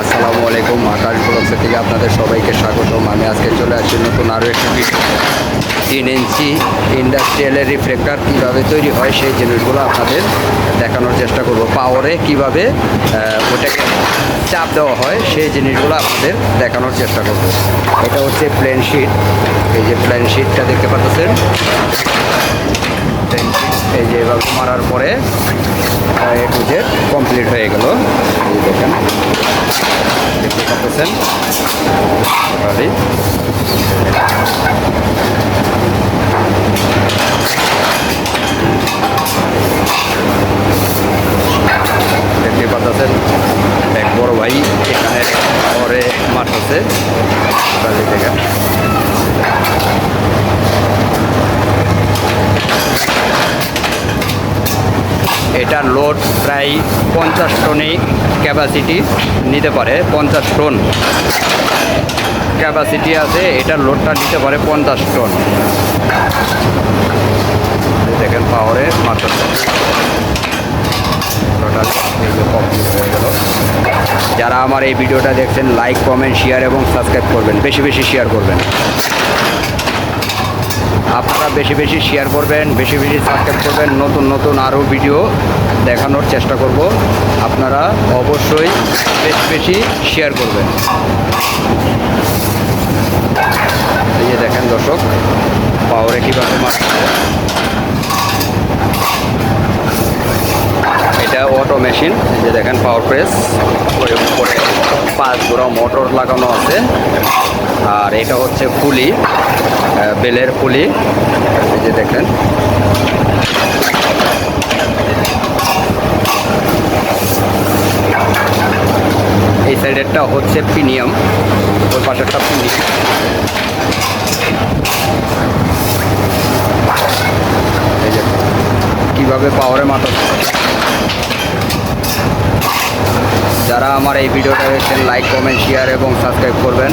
আসসালামু আলাইকুম, আকাশ ব্লগসের থেকে আপনাদের সবাইকে স্বাগতম। আমি আজকে চলে আসছি নতুন আরও একটি ভিডিও তিন ইঞ্চি ইন্ডাস্ট্রিয়ালের রিফ্লেক্টর কীভাবে তৈরি হয় সেই জিনিসগুলো আপনাদের দেখানোর চেষ্টা করব। পাওয়ারে কীভাবে ওটাকে চাপ দেওয়া হয় সেই জিনিসগুলো আপনাদের দেখানোর চেষ্টা করব। এটা হচ্ছে প্লেন শিট এই যে প্লেন শিটটা দেখতে পাচ্ছেন প্লেন শিট এই যে এভাবে মারার পরে জেড কমপ্লিট হয়ে গেল। দেখেন। দেখতে এক বড় ভাই এখানে পরে মারতেছে টোটালি দেখেন। এটার লোড প্রায় পঞ্চাশ টনে ক্যাপাসিটি নিতে পারে, পঞ্চাশ টন ক্যাপাসিটি আছে, এটার লোডটা নিতে পারে পঞ্চাশ টন দেখেন পাওয়ারে মাত্র। যারা আমার এই ভিডিওটা দেখছেন লাইক কমেন্ট শেয়ার এবং সাবস্ক্রাইব করবেন, বেশি বেশি শেয়ার করবেন। আপনারা বেশি বেশি শেয়ার করবেন, বেশি বেশি সাবস্ক্রাইব করবেন, নতুন নতুন আরও ভিডিও দেখানোর চেষ্টা করব। আপনারা অবশ্যই বেশি বেশি শেয়ার করবেন। এই যে দেখেন দর্শক পাওয়ারে কীভাবে মারছে এটা অটো মেশিন এই যে দেখেন পাওয়ার প্রেস পাঁচ গোড়া মোটর লাগানো আছে। এটা হচ্ছে পুলি বেলের পুলি। যে দেখেন। এই সাইডেরটা হচ্ছে প্রিমিয়াম ওই পাশেরটা প্রিমিয়াম এই যে, কীভাবে পাওয়ারে মাথা যারা আমার এই ভিডিওটা দেখছেন লাইক কমেন্ট শেয়ার এবং সাবস্ক্রাইব করবেন।